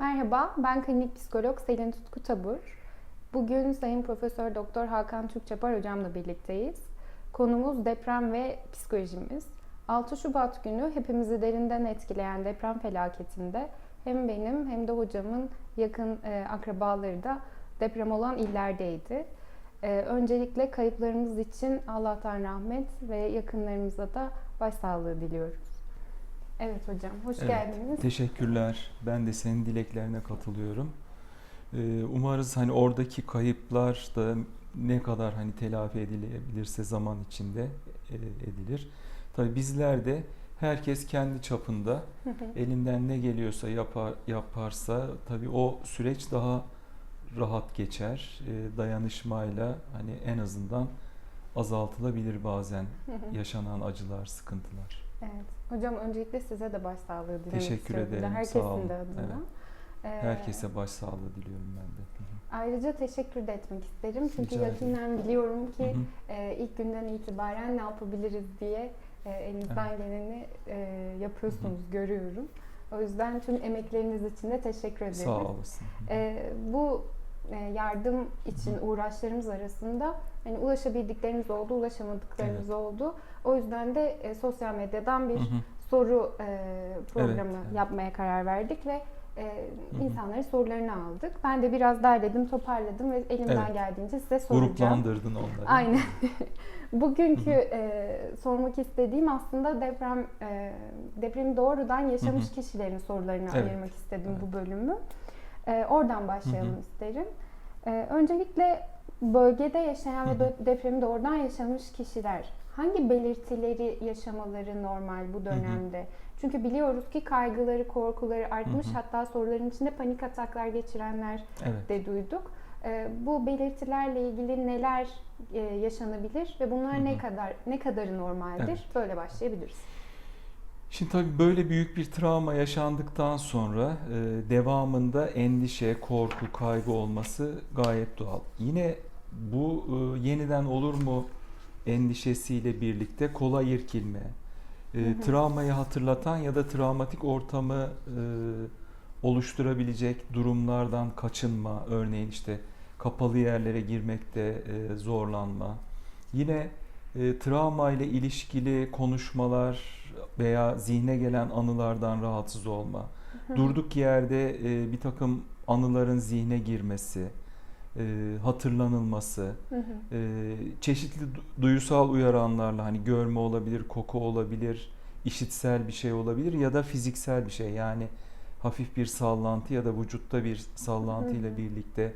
Merhaba, ben klinik psikolog Selin Tutku Tabur. Bugün Sayın Profesör Doktor Hakan Türkçapar hocamla birlikteyiz. Konumuz deprem ve psikolojimiz. 6 Şubat günü hepimizi derinden etkileyen deprem felaketinde hem benim hem de hocamın yakın e, akrabaları da deprem olan illerdeydi. E, öncelikle kayıplarımız için Allah'tan rahmet ve yakınlarımıza da başsağlığı diliyoruz. Evet hocam, hoş Evet, geldiniz. Teşekkürler. Ben de senin dileklerine katılıyorum. Ee, Umarız hani oradaki kayıplar da ne kadar hani telafi edilebilirse zaman içinde e, edilir. Tabii bizler de herkes kendi çapında elinden ne geliyorsa yapar, yaparsa tabii o süreç daha rahat geçer. Ee, Dayanışmayla hani en azından azaltılabilir bazen yaşanan acılar, sıkıntılar. Evet. Hocam öncelikle size de başsağlığı dilemek Teşekkür istiyorum. Ederim, Herkesin sağ olun. de adına. Evet. Ee, Herkese başsağlığı diliyorum ben de. Ayrıca teşekkür de etmek isterim. Çünkü Rica yakinen biliyorum ki e, ilk günden itibaren ne yapabiliriz diye e, elinizden Evet. geleni e, yapıyorsunuz, görüyorum. O yüzden tüm emekleriniz için de teşekkür ederim. Sağ olasın. E, bu e, yardım için uğraşlarımız arasında hani ulaşabildiklerimiz oldu, ulaşamadıklarımız Evet. oldu. O yüzden de e, sosyal medyadan bir Hı hı. soru e, programı Evet, yapmaya karar verdik ve e, insanların sorularını aldık. Ben de biraz derledim, toparladım ve elimden Evet. geldiğince size soracağım. Gruplandırdın onları. Aynen. Bugünkü e, sormak istediğim aslında deprem e, depremi doğrudan yaşamış kişilerin sorularını Evet. ayırmak istedim Evet. bu bölümü. E, oradan başlayalım isterim. E, öncelikle bölgede yaşayan ve de- depremi doğrudan yaşamış kişiler hangi belirtileri yaşamaları normal bu dönemde? Çünkü biliyoruz ki kaygıları, korkuları artmış. Hı hı. Hatta soruların içinde panik ataklar geçirenler Evet. de duyduk. E, bu belirtilerle ilgili neler e, yaşanabilir ve bunlar Hı ne kadar ne kadarı normaldir? Evet. Böyle başlayabiliriz. Şimdi tabii böyle büyük bir travma yaşandıktan sonra e, devamında endişe, korku, kaygı olması gayet doğal. Yine bu e, yeniden olur mu endişesiyle birlikte kolay irkilme, e, Hı hı. travmayı hatırlatan ya da travmatik ortamı e, oluşturabilecek durumlardan kaçınma, örneğin işte kapalı yerlere girmekte e, zorlanma. Yine e, travma ile ilişkili konuşmalar veya zihne gelen anılardan rahatsız olma. Durduk yerde e, bir takım anıların zihne girmesi, e, hatırlanılması, Hı hı. e, çeşitli du- duyusal uyaranlarla hani görme olabilir, koku olabilir, işitsel bir şey olabilir ya da fiziksel bir şey yani hafif bir sallantı ya da vücutta bir sallantı ile birlikte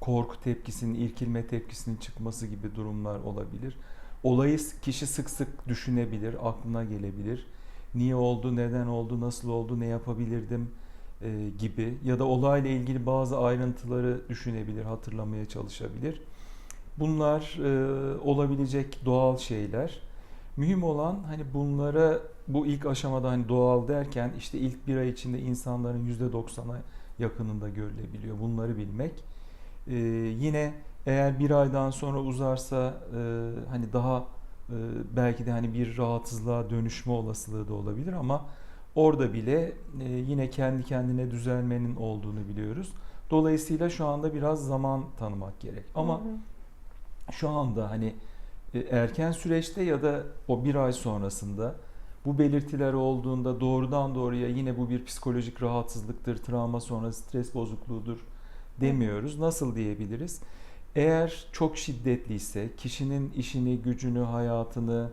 korku tepkisinin, irkilme tepkisinin çıkması gibi durumlar olabilir. Olayı kişi sık sık düşünebilir, aklına gelebilir. Niye oldu, neden oldu, nasıl oldu, ne yapabilirdim e, gibi ya da olayla ilgili bazı ayrıntıları düşünebilir, hatırlamaya çalışabilir. Bunlar e, olabilecek doğal şeyler. Mühim olan hani bunlara bu ilk aşamada hani doğal derken işte ilk bir ay içinde insanların %90'a yakınında görülebiliyor. Bunları bilmek. E, yine eğer bir aydan sonra uzarsa e, hani daha e, belki de hani bir rahatsızlığa dönüşme olasılığı da olabilir ama orada bile e, yine kendi kendine düzelmenin olduğunu biliyoruz. Dolayısıyla şu anda biraz zaman tanımak gerek. Ama Hı hı. şu anda hani e, erken süreçte ya da o bir ay sonrasında bu belirtiler olduğunda doğrudan doğruya yine bu bir psikolojik rahatsızlıktır, travma sonrası stres bozukluğudur demiyoruz. Nasıl diyebiliriz? Eğer çok şiddetliyse, kişinin işini, gücünü, hayatını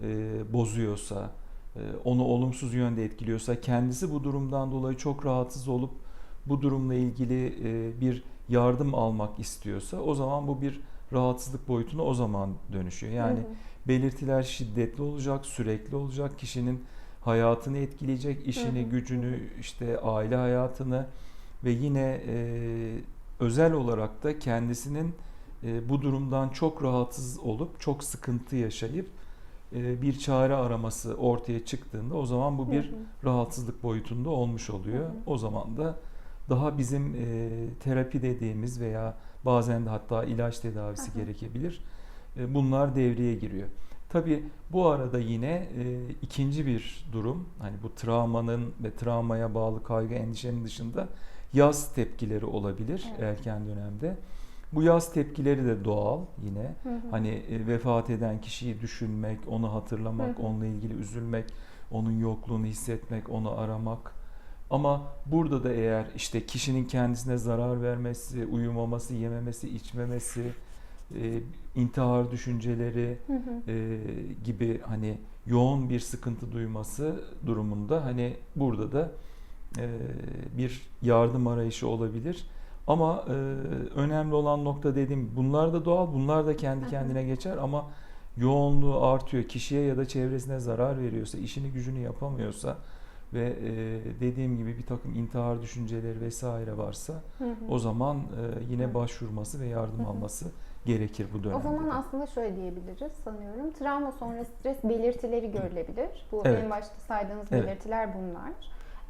e, bozuyorsa, onu olumsuz yönde etkiliyorsa, kendisi bu durumdan dolayı çok rahatsız olup bu durumla ilgili e, bir yardım almak istiyorsa o zaman bu bir rahatsızlık boyutuna o zaman dönüşüyor. Yani Hı hı. belirtiler şiddetli olacak, sürekli olacak, kişinin hayatını etkileyecek, işini, Hı hı. gücünü, işte aile hayatını ve yine e, özel olarak da kendisinin e, bu durumdan çok rahatsız olup çok sıkıntı yaşayıp e, bir çare araması ortaya çıktığında o zaman bu bir Hı hı. rahatsızlık boyutunda olmuş oluyor. Hı hı. O zaman da daha bizim e, terapi dediğimiz veya bazen de hatta ilaç tedavisi Hı hı. gerekebilir. E, bunlar devreye giriyor. Tabii bu arada yine e, ikinci bir durum hani bu travmanın ve travmaya bağlı kaygı endişenin dışında yaz tepkileri olabilir Evet. erken dönemde. Bu yaz tepkileri de doğal yine. Hı hı. Hani e, vefat eden kişiyi düşünmek, onu hatırlamak, Hı hı. onunla ilgili üzülmek, onun yokluğunu hissetmek, onu aramak. Ama burada da eğer işte kişinin kendisine zarar vermesi, uyumaması, yememesi, içmemesi, e, intihar düşünceleri Hı hı. e, gibi hani yoğun bir sıkıntı duyması durumunda hani burada da e, bir yardım arayışı olabilir. Ama e, önemli olan nokta dediğim bunlar da doğal, bunlar da kendi kendine geçer ama yoğunluğu artıyor. Kişiye ya da çevresine zarar veriyorsa, işini gücünü yapamıyorsa ve e, dediğim gibi bir takım intihar düşünceleri vesaire varsa Hı hı. o zaman e, yine başvurması ve yardım Hı hı. alması gerekir bu dönemde. O zaman de. aslında şöyle diyebiliriz sanıyorum. Travma sonrası stres belirtileri görülebilir. Bu Evet. en başta saydığınız Evet. belirtiler bunlar.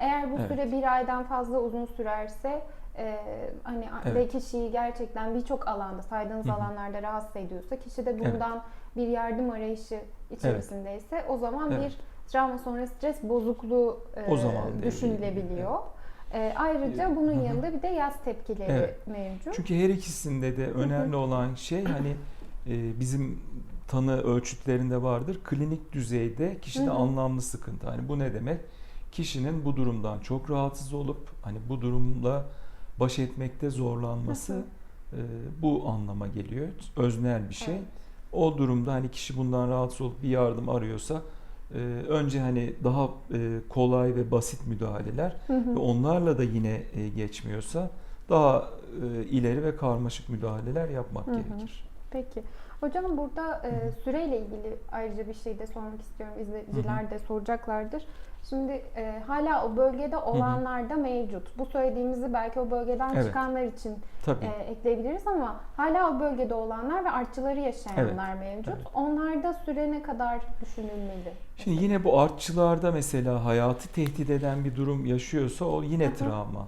Eğer bu Evet. süre bir aydan fazla uzun sürerse e, hani Evet. ve kişiyi gerçekten birçok alanda saydığınız Hı hı. alanlarda rahatsız ediyorsa kişi de bundan bir yardım arayışı içerisindeyse o zaman Evet. bir travma sonrası stres bozukluğu e, O zaman düşünülebiliyor. E, ayrıca bunun yanında bir de yaz tepkileri Evet. mevcut. Çünkü her ikisinde de önemli olan şey hani e, bizim tanı ölçütlerinde vardır. Klinik düzeyde kişide Hı hı. anlamlı sıkıntı. Hani bu ne demek? Kişinin bu durumdan çok rahatsız olup hani bu durumla baş etmekte zorlanması e, bu anlama geliyor. Öznel bir şey. Evet. O durumda hani kişi bundan rahatsız olup bir yardım arıyorsa e, önce hani daha e, kolay ve basit müdahaleler Hı hı. ve onlarla da yine e, geçmiyorsa daha e, ileri ve karmaşık müdahaleler yapmak Hı hı. gerekir. Peki. Hocam burada e, süreyle ilgili ayrıca bir şey de sormak istiyorum. İzleyiciler de soracaklardır. Şimdi e, hala o bölgede olanlar da mevcut. Bu söylediğimizi belki o bölgeden Evet. çıkanlar için Tabii. e, ekleyebiliriz ama hala o bölgede olanlar ve artçıları yaşayanlar mevcut. evet. Onlarda süre ne kadar düşünülmeli? Şimdi yine bu artçılarda mesela hayatı tehdit eden bir durum yaşıyorsa o yine travma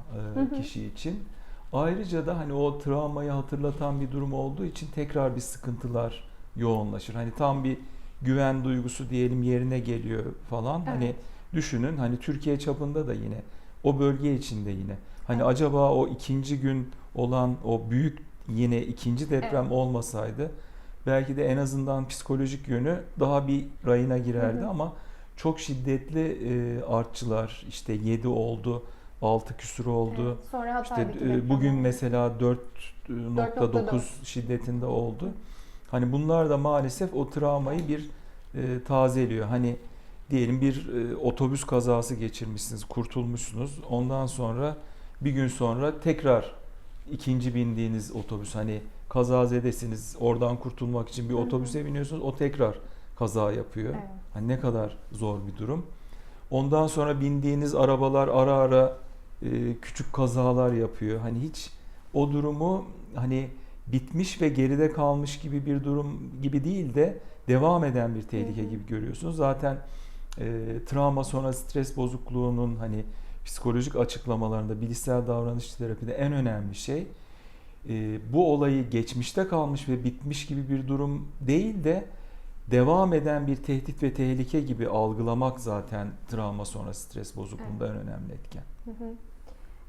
e, kişi için. Ayrıca da hani o travmayı hatırlatan bir durum olduğu için tekrar bir sıkıntılar yoğunlaşır. Hani tam bir güven duygusu diyelim yerine geliyor falan. Hani Evet. Düşünün hani Türkiye çapında da yine o bölge içinde yine. Hani Evet. acaba o ikinci gün olan o büyük yine ikinci deprem Evet. olmasaydı belki de en azından psikolojik yönü daha bir rayına girerdi Hı hı. ama çok şiddetli e, artçılar işte 7 oldu, 6 küsur oldu. Evet, Sonra İşte e, bugün oldu. mesela 4.9 şiddetinde oldu. Hani bunlar da maalesef o travmayı bir e, tazeliyor. Hani diyelim bir e, otobüs kazası geçirmişsiniz, kurtulmuşsunuz. Ondan sonra bir gün sonra tekrar ikinci bindiğiniz otobüs hani kazazedesiniz. Oradan kurtulmak için bir otobüse biniyorsunuz. O tekrar kaza yapıyor. Evet. Hani ne kadar zor bir durum. Ondan sonra bindiğiniz arabalar ara ara e, küçük kazalar yapıyor. Hani hiç o durumu hani bitmiş ve geride kalmış gibi bir durum gibi değil de devam eden bir tehlike gibi görüyorsunuz. Zaten e, travma sonra stres bozukluğunun hani psikolojik açıklamalarında bilişsel davranış terapide en önemli şey e, bu olayı geçmişte kalmış ve bitmiş gibi bir durum değil de devam eden bir tehdit ve tehlike gibi algılamak zaten travma sonra stres bozukluğunda en önemli etken. Hı hı.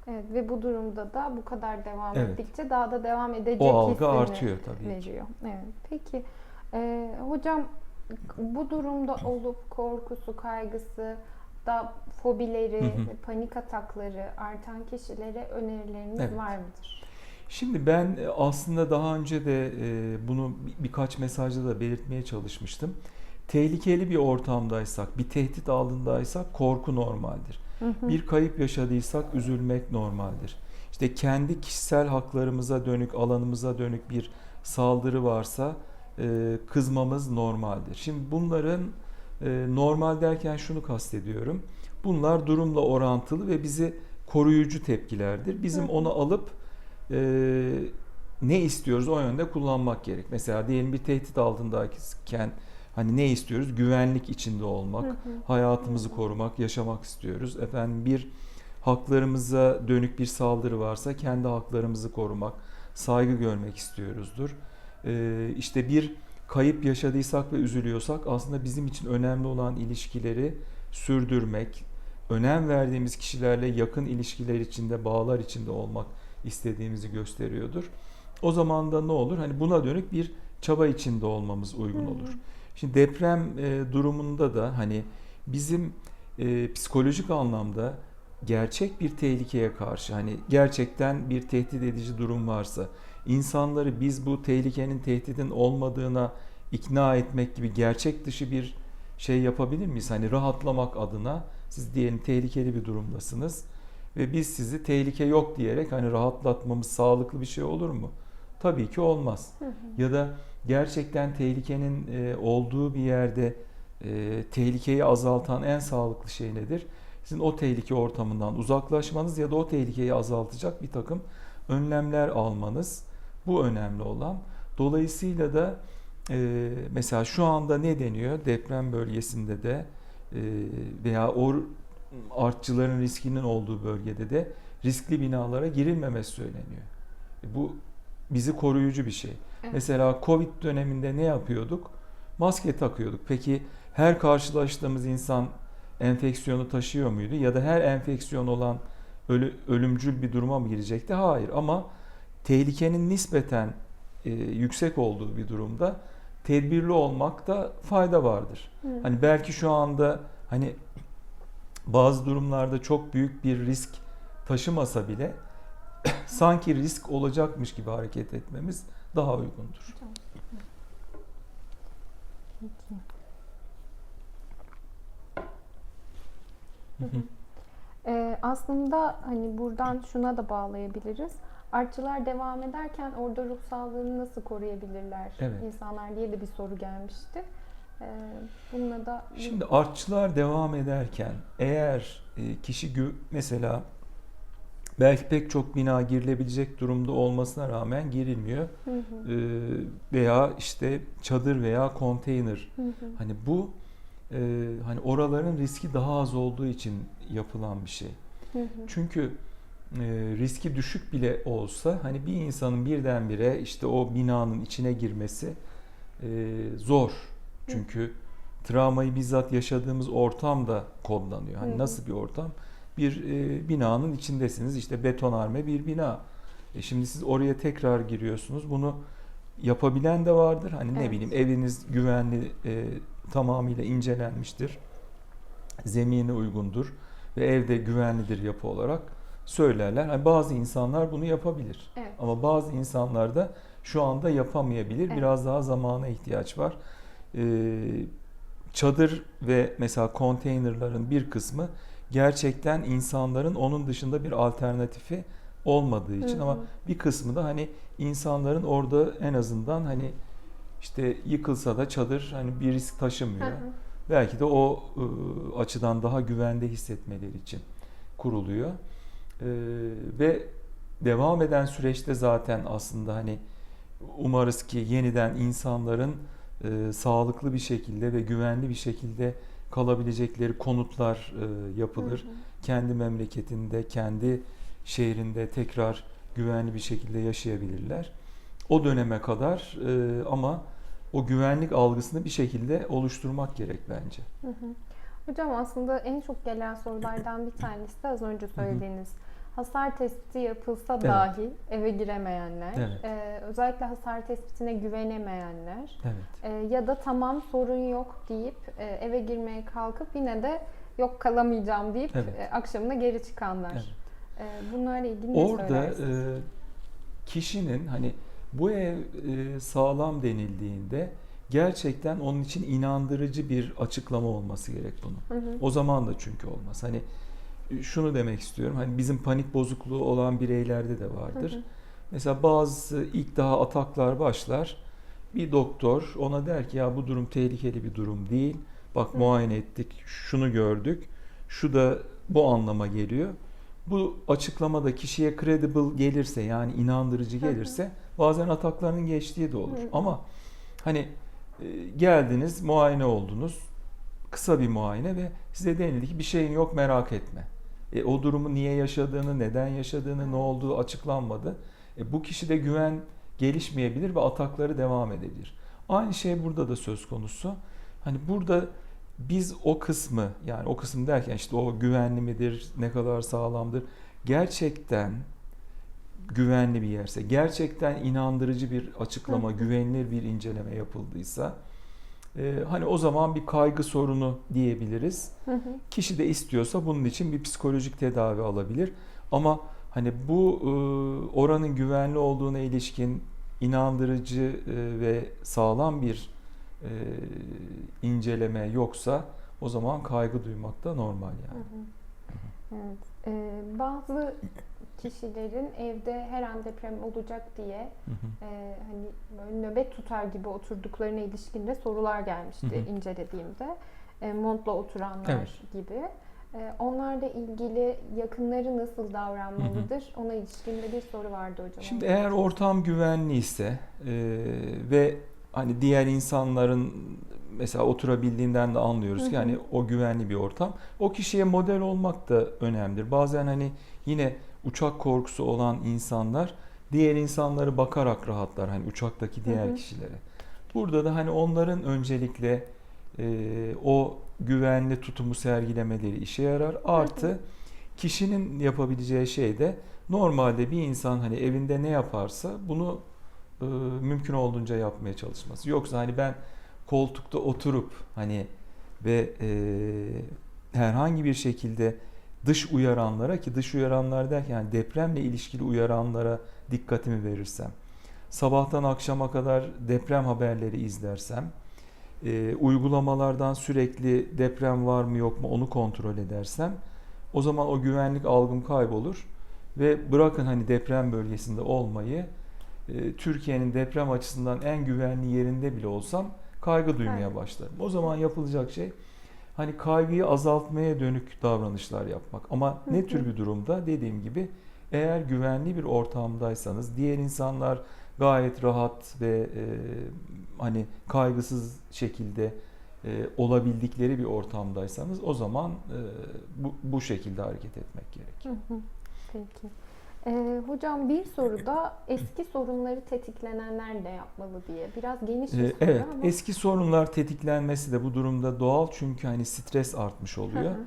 Evet ve bu durumda da bu kadar devam Evet. ettikçe daha da devam edecek O algı artıyor tabii veriyor. Evet. Peki e, hocam bu durumda olup korkusu, kaygısı da fobileri, Hı hı. ve panik atakları artan kişilere önerileriniz Evet. var mıdır? Şimdi ben e, aslında daha önce de e, bunu bir- birkaç mesajda da belirtmeye çalışmıştım. Tehlikeli bir ortamdaysak, bir tehdit altındaysak korku normaldir. Hı hı. Bir kayıp yaşadıysak üzülmek normaldir. İşte kendi kişisel haklarımıza dönük, alanımıza dönük bir saldırı varsa e, kızmamız normaldir. Şimdi bunların e, normal derken şunu kastediyorum. Bunlar durumla orantılı ve bizi koruyucu tepkilerdir. Bizim onu alıp e, ne istiyoruz o yönde kullanmak gerek. Mesela diyelim bir tehdit altındayken hani ne istiyoruz? Güvenlik içinde olmak, Hı hı. hayatımızı Hı hı. korumak, yaşamak istiyoruz. Efendim bir haklarımıza dönük bir saldırı varsa kendi haklarımızı korumak, saygı görmek istiyoruzdur. Ee, işte bir kayıp yaşadıysak ve üzülüyorsak aslında bizim için önemli olan ilişkileri sürdürmek, önem verdiğimiz kişilerle yakın ilişkiler içinde, bağlar içinde olmak istediğimizi gösteriyordur. O zaman da ne olur? Hani buna dönük bir çaba içinde olmamız uygun Hı hı. olur. Şimdi deprem e, durumunda da hani bizim e, psikolojik anlamda gerçek bir tehlikeye karşı hani gerçekten bir tehdit edici durum varsa insanları biz bu tehlikenin tehdidin olmadığına ikna etmek gibi gerçek dışı bir şey yapabilir miyiz? Hani rahatlamak adına siz diyelim tehlikeli bir durumdasınız ve biz sizi tehlike yok diyerek hani rahatlatmamız sağlıklı bir şey olur mu? Tabii ki olmaz. Hı hı. Ya da gerçekten tehlikenin e, olduğu bir yerde e, tehlikeyi azaltan en sağlıklı şey nedir? Sizin o tehlike ortamından uzaklaşmanız ya da o tehlikeyi azaltacak bir takım önlemler almanız. Bu önemli olan. Dolayısıyla da e, mesela şu anda ne deniyor? Deprem bölgesinde de e, veya o artçıların riskinin olduğu bölgede de riskli binalara girilmemesi söyleniyor. E, Bu bizi koruyucu bir şey. Evet. Mesela Covid döneminde ne yapıyorduk? Maske takıyorduk. Peki her karşılaştığımız insan enfeksiyonu taşıyor muydu? Ya da her enfeksiyon olan ölü, ölümcül bir duruma mı girecekti? Hayır ama tehlikenin nispeten e, yüksek olduğu bir durumda tedbirli olmakta fayda vardır. Hı. Hani belki şu anda hani bazı durumlarda çok büyük bir risk taşımasa bile sanki risk olacakmış gibi hareket etmemiz daha uygundur. Peki. Hı hı. Ee, aslında hani buradan şuna da bağlayabiliriz. Artçılar devam ederken orada ruh sağlığını nasıl koruyabilirler Evet. insanlar diye de bir soru gelmişti. Ee, bununla da Şimdi artçılar devam ederken eğer e, kişi mesela belki pek çok bina girilebilecek durumda olmasına rağmen girilmiyor Hı hı, E, veya işte çadır veya konteyner hı hı, hani bu e, hani oraların riski daha az olduğu için yapılan bir şey. hı hı. Çünkü riski düşük bile olsa hani bir insanın birdenbire işte o binanın içine girmesi e, zor. Çünkü travmayı bizzat yaşadığımız ortam da kodlanıyor. Hani nasıl bir ortam? Bir e, binanın içindesiniz. İşte betonarme bir bina. E şimdi siz oraya tekrar giriyorsunuz. Bunu yapabilen de vardır. Hani ne Evet. bileyim eviniz güvenli e, tamamıyla incelenmiştir. Zemini uygundur ve evde güvenlidir yapı olarak söylerler. Hani bazı insanlar bunu yapabilir. Evet. Ama bazı insanlar da şu anda yapamayabilir. Evet. Biraz daha zamana ihtiyaç var. Ee, çadır ve mesela konteynerların bir kısmı gerçekten insanların onun dışında bir alternatifi olmadığı için Hı ama hı. bir kısmı da hani insanların orada en azından hani işte yıkılsa da çadır hani bir risk Hı taşımıyor. hı. Belki de o ıı, açıdan daha güvende hissetmeleri için kuruluyor. Ee, ve devam eden süreçte zaten aslında hani umarız ki yeniden insanların e, sağlıklı bir şekilde ve güvenli bir şekilde kalabilecekleri konutlar e, yapılır. Hı hı. Kendi memleketinde, kendi şehrinde tekrar güvenli bir şekilde yaşayabilirler. O döneme kadar e, ama o güvenlik algısını bir şekilde oluşturmak gerek bence. Hı hı. Hocam aslında en çok gelen sorulardan bir tanesi de az önce söylediğiniz hasar tespiti yapılsa Evet. dahi eve giremeyenler, Evet. e, özellikle hasar tespitine güvenemeyenler Evet. e, ya da tamam sorun yok deyip e, eve girmeye kalkıp yine de yok kalamayacağım deyip Evet. e, akşamına geri çıkanlar. Evet. E, bunlarla ilgili ne Orada söylersiniz? e, kişinin hani bu ev e, sağlam denildiğinde gerçekten onun için inandırıcı bir açıklama olması gerek bunun. Hı hı. O zaman da çünkü olmaz. Hani e, şunu demek istiyorum. Hani bizim panik bozukluğu olan bireylerde de vardır. Hı hı. Mesela bazı ilk daha ataklar başlar. Bir doktor ona der ki ya bu durum tehlikeli bir durum değil. Bak Hı. muayene ettik, şunu gördük. Şu da bu anlama geliyor. Bu açıklamada kişiye credible gelirse yani inandırıcı Hı hı. gelirse bazen ataklarının geçtiği de olur. Hı hı. Ama hani geldiniz, muayene oldunuz. Kısa bir muayene ve size denildi ki bir şeyin yok merak etme. E, o durumu niye yaşadığını, neden yaşadığını, ne olduğu açıklanmadı. E, bu kişide güven gelişmeyebilir ve atakları devam edebilir. Aynı şey burada da söz konusu. Hani burada biz o kısmı yani o kısım derken işte o güvenli midir, ne kadar sağlamdır, gerçekten güvenli bir yerse, gerçekten inandırıcı bir açıklama, Hı güvenilir bir inceleme yapıldıysa e, hani o zaman bir kaygı sorunu diyebiliriz. Hı hı. Kişi de istiyorsa bunun için bir psikolojik tedavi alabilir. Ama hani bu e, oranın güvenli olduğuna ilişkin inandırıcı e, ve sağlam bir e, inceleme yoksa o zaman kaygı duymak da normal Hı yani. hı. Evet. Ee, bazı kişilerin evde her an deprem olacak diye Hı hı. e, hani böyle nöbet tutar gibi oturduklarına ilişkin de sorular gelmişti Hı hı. incelediğimde. E, montla oturanlar Evet. gibi. E, onlarla ilgili yakınları nasıl davranmalıdır? Ona ilişkin de bir soru vardı hocam. Şimdi eğer ortam güvenli ise e, ve hani diğer insanların mesela oturabildiğinden de anlıyoruz Hı ki hı. hani o güvenli bir ortam. O kişiye model olmak da önemlidir. Bazen hani yine uçak korkusu olan insanlar diğer insanları bakarak rahatlar hani uçaktaki diğer Hı hı. kişilere. Burada da hani onların öncelikle e, o güvenli tutumu sergilemeleri işe yarar. Artı kişinin yapabileceği şey de normalde bir insan hani evinde ne yaparsa bunu e, mümkün olduğunca yapmaya çalışması. Yoksa hani ben koltukta oturup hani ve e, herhangi bir şekilde dış uyaranlara ki dış uyaranlar derken yani depremle ilişkili uyaranlara dikkatimi verirsem, sabahtan akşama kadar deprem haberleri izlersem, e, uygulamalardan sürekli deprem var mı yok mu onu kontrol edersem o zaman o güvenlik algım kaybolur ve bırakın hani deprem bölgesinde olmayı e, Türkiye'nin deprem açısından en güvenli yerinde bile olsam kaygı duymaya başlarım. O zaman yapılacak şey hani kaygıyı azaltmaya dönük davranışlar yapmak. Ama ne hı. tür bir durumda dediğim gibi eğer güvenli bir ortamdaysanız diğer insanlar gayet rahat ve e, hani kaygısız şekilde e, olabildikleri bir ortamdaysanız o zaman e, bu, bu şekilde hareket etmek gerekir. Hı hı. Peki. Ee, hocam bir soruda eski sorunları tetiklenenler ne yapmalı diye. Biraz geniş bir Ee, soru evet, ama. eski sorunlar tetiklenmesi de bu durumda doğal çünkü hani stres artmış Hı oluyor. hı.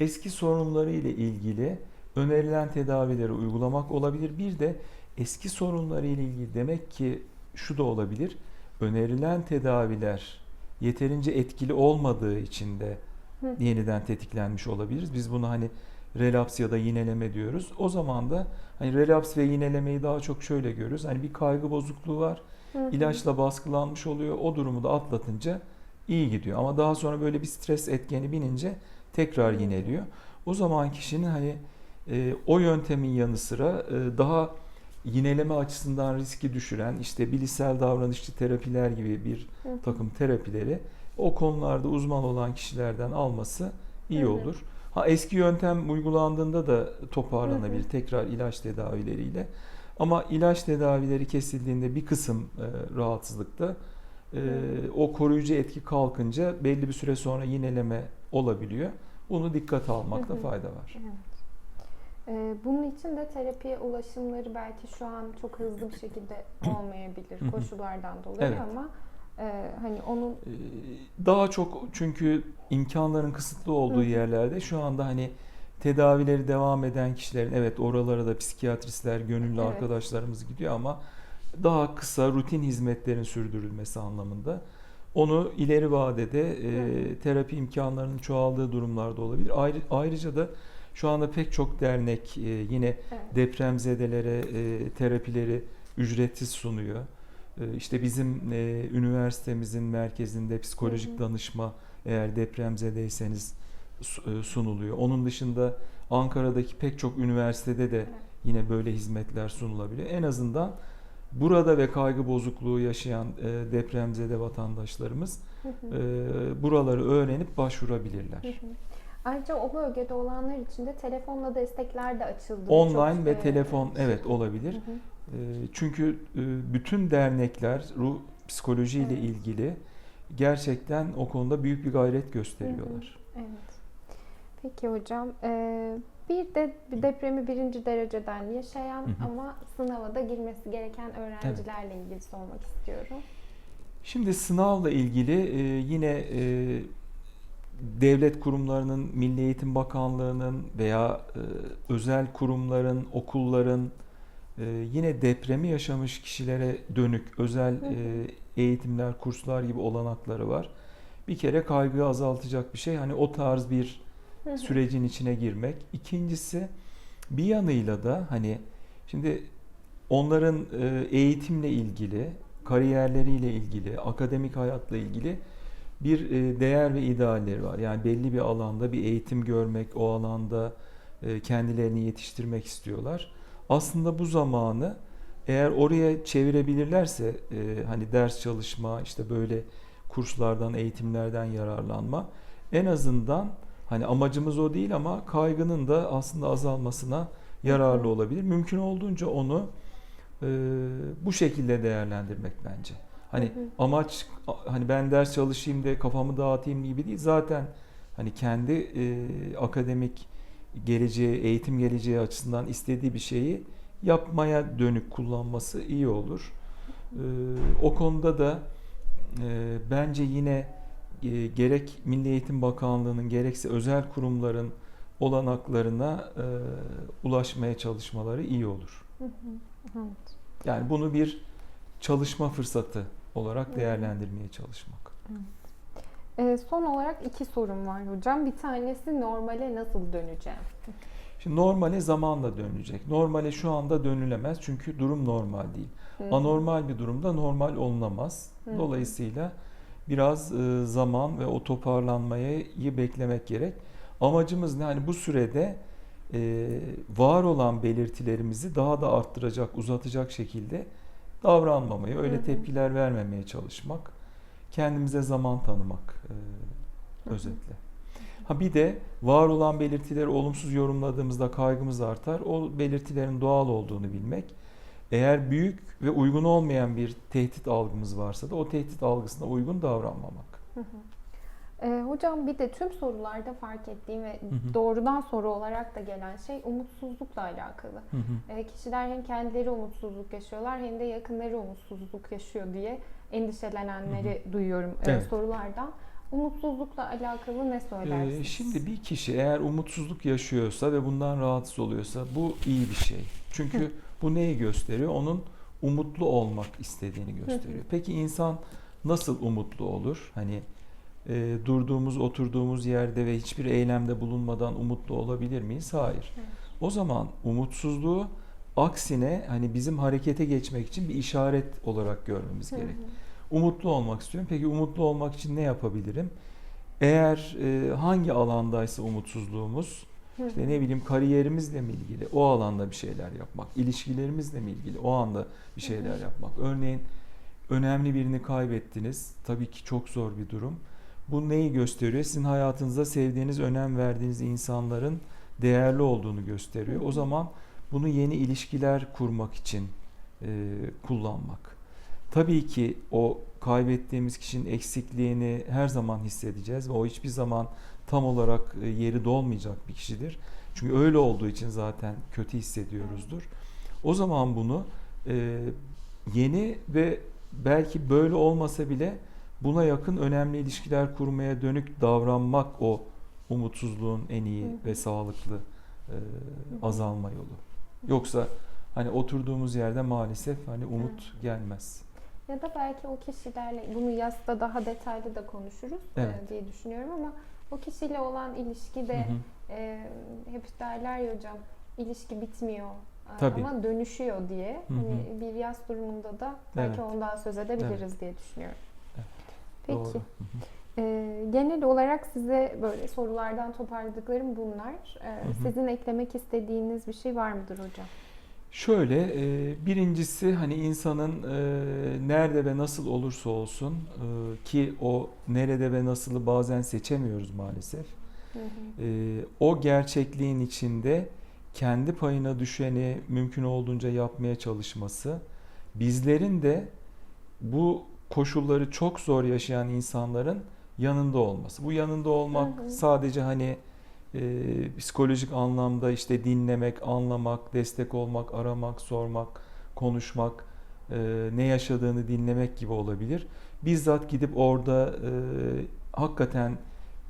Eski sorunları ile ilgili önerilen tedavileri uygulamak olabilir. Bir de eski sorunları ile ilgili demek ki şu da olabilir. Önerilen tedaviler yeterince etkili olmadığı için de Hı. yeniden tetiklenmiş olabiliriz. Biz bunu hani relaps ya da yineleme diyoruz. O zaman da hani relaps ve yinelemeyi daha çok şöyle görüyoruz. Hani bir kaygı bozukluğu var. Hı hı. İlaçla baskılanmış oluyor. O durumu da atlatınca iyi gidiyor. Ama daha sonra böyle bir stres etkeni binince tekrar yineliyor. O zaman kişinin hani e, o yöntemin yanı sıra e, daha yineleme açısından riski düşüren işte bilişsel davranışçı terapiler gibi bir Hı hı. takım terapileri o konularda uzman olan kişilerden alması iyi Hı hı. olur. Ha eski yöntem uygulandığında da toparlanabilir Hı hı. tekrar ilaç tedavileriyle. Ama ilaç tedavileri kesildiğinde bir kısım e, rahatsızlıkta e, o koruyucu etki kalkınca belli bir süre sonra yineleme olabiliyor. Bunu dikkate almakta Hı hı. fayda var. Evet. Ee, bunun için de terapiye ulaşımları belki şu an çok hızlı bir şekilde olmayabilir koşullardan dolayı Evet. ama e, hani onun Ee, Daha çok çünkü imkanların kısıtlı olduğu Hı yerlerde şu anda hani tedavileri devam eden kişilerin evet oralara da psikiyatristler, gönüllü Evet. arkadaşlarımız gidiyor ama daha kısa rutin hizmetlerin sürdürülmesi anlamında onu ileri vadede e, terapi imkanlarının çoğaldığı durumlarda olabilir. Ayrı, ayrıca da şu anda pek çok dernek e, yine evet. depremzedelere e, terapileri ücretsiz sunuyor. E, işte bizim e, üniversitemizin merkezinde psikolojik Hı hı. danışma eğer depremzedeyseniz e, sunuluyor. Onun dışında Ankara'daki pek çok üniversitede de yine böyle hizmetler sunulabiliyor. En azından burada ve kaygı bozukluğu yaşayan e, depremzede vatandaşlarımız Hı hı. e, buraları öğrenip başvurabilirler. Hı hı. Ayrıca o bölgede olanlar için de telefonla destekler de açıldı. Online Çok, ve e, telefon evet olabilir. Hı hı. E, Çünkü e, bütün dernekler ruh psikolojiyle Evet. ilgili gerçekten o konuda büyük bir gayret gösteriyorlar. Evet. Peki hocam. e, bir de depremi birinci dereceden yaşayan Hı hı. ama sınava da girmesi gereken öğrencilerle ilgili sormak istiyorum. Şimdi sınavla ilgili e, yine devlet kurumlarının, Milli Eğitim Bakanlığı'nın veya özel kurumların, okulların yine depremi yaşamış kişilere dönük özel e, eğitimler, kurslar gibi olanakları var. Bir kere kaygıyı azaltacak bir şey. Hani o tarz bir sürecin içine girmek. İkincisi bir yanıyla da hani şimdi onların e, eğitimle ilgili, kariyerleriyle ilgili, akademik hayatla ilgili bir e, değer ve idealleri var. Yani belli bir alanda bir eğitim görmek, o alanda kendilerini yetiştirmek istiyorlar. Aslında bu zamanı eğer oraya çevirebilirlerse e, hani ders çalışma, işte böyle kurslardan, eğitimlerden yararlanma en azından hani amacımız o değil ama kaygının da aslında azalmasına yararlı olabilir. Mümkün olduğunca onu e, bu şekilde değerlendirmek bence. Hani amaç hani ben ders çalışayım da kafamı dağıtayım gibi değil. Zaten hani kendi e, akademik geleceği, eğitim geleceği açısından istediği bir şeyi yapmaya dönük kullanması iyi olur. E, o konuda da e, bence yine e, gerek Milli Eğitim Bakanlığı'nın gerekse özel kurumların olanaklarına e, ulaşmaya çalışmaları iyi olur. Hı hı. Evet. Yani bunu bir çalışma fırsatı olarak değerlendirmeye çalışmak. Ee, son olarak iki sorum var hocam. Bir tanesi normale nasıl döneceğim? Şimdi normale zamanla dönülecek. Normale şu anda dönülemez çünkü durum normal değil. Hı hı. Anormal bir durumda normal olunamaz. Hı. Dolayısıyla biraz e, zaman ve o toparlanmayı beklemek gerek. Amacımız ne? Hani bu sürede e, var olan belirtilerimizi daha da arttıracak, uzatacak şekilde davranmamayı, öyle Hı hı. tepkiler vermemeye çalışmak, kendimize zaman tanımak e, özetle. Ha bir de var olan belirtileri olumsuz yorumladığımızda kaygımız artar. O belirtilerin doğal olduğunu bilmek. Eğer büyük ve uygun olmayan bir tehdit algımız varsa da o tehdit algısına uygun davranmamak. Hı hı. Ee, hocam bir de tüm sorularda fark ettiğim ve hı. doğrudan soru olarak da gelen şey umutsuzlukla alakalı. Hı hı. Ee, kişiler hem kendileri umutsuzluk yaşıyorlar hem de yakınları umutsuzluk yaşıyor diye endişelenenleri duyuyorum e, Evet. sorulardan. Umutsuzlukla alakalı ne söylersiniz? Ee, şimdi bir kişi eğer umutsuzluk yaşıyorsa ve bundan rahatsız oluyorsa bu iyi bir şey. Çünkü Hı. bu neyi gösteriyor? Onun umutlu olmak istediğini gösteriyor. Peki insan nasıl umutlu olur? Hani e, durduğumuz, oturduğumuz yerde ve hiçbir eylemde bulunmadan umutlu olabilir miyiz? Hayır. Evet. O zaman umutsuzluğu aksine hani bizim harekete geçmek için bir işaret olarak görmemiz Hı hı. gerek. Umutlu olmak istiyorum. Peki umutlu olmak için ne yapabilirim? Eğer e, hangi alandaysa umutsuzluğumuz, hı. işte ne bileyim kariyerimizle mi ilgili o alanda bir şeyler yapmak, ilişkilerimizle mi ilgili o anda bir şeyler yapmak. Örneğin önemli birini kaybettiniz. Tabii ki çok zor bir durum. Bu neyi gösteriyor? Sizin hayatınızda sevdiğiniz, önem verdiğiniz insanların değerli olduğunu gösteriyor. O zaman bunu yeni ilişkiler kurmak için e, kullanmak. Tabii ki o kaybettiğimiz kişinin eksikliğini her zaman hissedeceğiz ve o hiçbir zaman tam olarak e, yeri dolmayacak bir kişidir. Çünkü öyle olduğu için zaten kötü hissediyoruzdur. O zaman bunu e, yeni ve belki böyle olmasa bile buna yakın önemli ilişkiler kurmaya dönük davranmak o umutsuzluğun en iyi Hı hı. ve sağlıklı e, azalma yolu. Yoksa hani oturduğumuz yerde maalesef hani umut gelmez. Ya da belki o kişilerle bunu yazda daha detaylı da konuşuruz Evet. diye düşünüyorum ama o kişiyle olan ilişkide Hı hı. e, hep derler ya hocam ilişki bitmiyor Tabii. ama dönüşüyor diye. Hı hı. Hani bir yaz durumunda da belki Evet. ondan söz edebiliriz diye düşünüyorum. Peki. Doğru. Hı hı. E, genel olarak size böyle sorulardan toparladıklarım bunlar. E, hı. Sizin eklemek istediğiniz bir şey var mıdır hocam? Şöyle e, birincisi hani insanın e, nerede ve nasıl olursa olsun e, ki o nerede ve nasılı bazen seçemiyoruz maalesef. Hı hı. E, o gerçekliğin içinde kendi payına düşeni mümkün olduğunca yapmaya çalışması, bizlerin de bu koşulları çok zor yaşayan insanların yanında olması. Bu yanında olmak Hı hı. sadece hani e, psikolojik anlamda işte dinlemek, anlamak, destek olmak, aramak, sormak, konuşmak, e, ne yaşadığını dinlemek gibi olabilir. Bizzat gidip orada e, hakikaten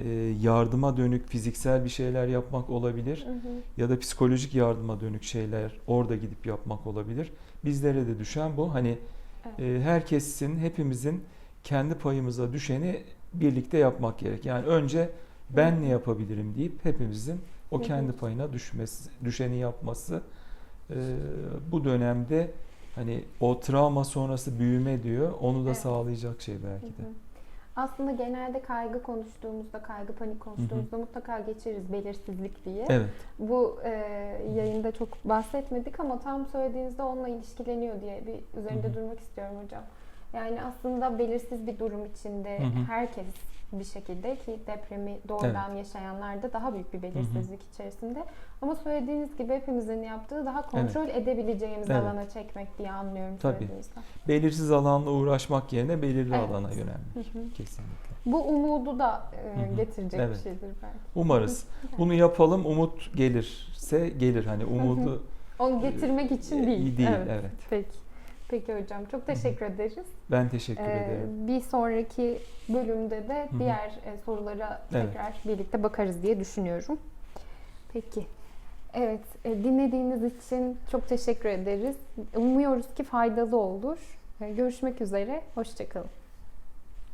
e, yardıma dönük fiziksel bir şeyler yapmak olabilir Hı hı. ya da psikolojik yardıma dönük şeyler orada gidip yapmak olabilir. Bizlere de düşen bu. Hani Evet. e, herkesin, hepimizin kendi payımıza düşeni birlikte yapmak gerek. Yani önce ben ne yapabilirim deyip hepimizin o kendi payına düşmesi, düşeni yapması e, bu dönemde hani o travma sonrası büyüme diyor. Onu da Evet. sağlayacak şey belki Hı de. hı. Aslında genelde kaygı konuştuğumuzda, kaygı panik konuştuğumuzda mutlaka geçiririz belirsizlik diye. Evet. Bu e, yayında çok bahsetmedik ama tam söylediğinizde onunla ilişkileniyor diye bir üzerinde Hı hı. durmak istiyorum hocam. Yani aslında belirsiz bir durum içinde Hı hı. herkes bir şekilde ki depremi doğrudan yaşayanlar da daha büyük bir belirsizlik içerisinde. Ama söylediğiniz gibi hepimizin yaptığı daha kontrol edebileceğimiz Evet. alana çekmek diye anlıyorum Tabii. söylediğinizden. Belirsiz alanla uğraşmak yerine belirli Evet. alana yönelmek. Hı hı. Kesinlikle. Bu umudu da e, getirecek Evet. bir şeydir belki. Umarız. Bunu yapalım. Umut gelirse gelir. Hani umudu Onu getirmek için e, değil. değil. Evet. evet. Peki. Peki hocam çok teşekkür ederiz. Ben teşekkür Ee, ederim. bir sonraki bölümde de hı. diğer e, sorulara Evet. tekrar birlikte bakarız diye düşünüyorum. Peki. Evet, e, dinlediğiniz için çok teşekkür ederiz. Umuyoruz ki faydalı olur. E, Görüşmek üzere, hoşçakalın.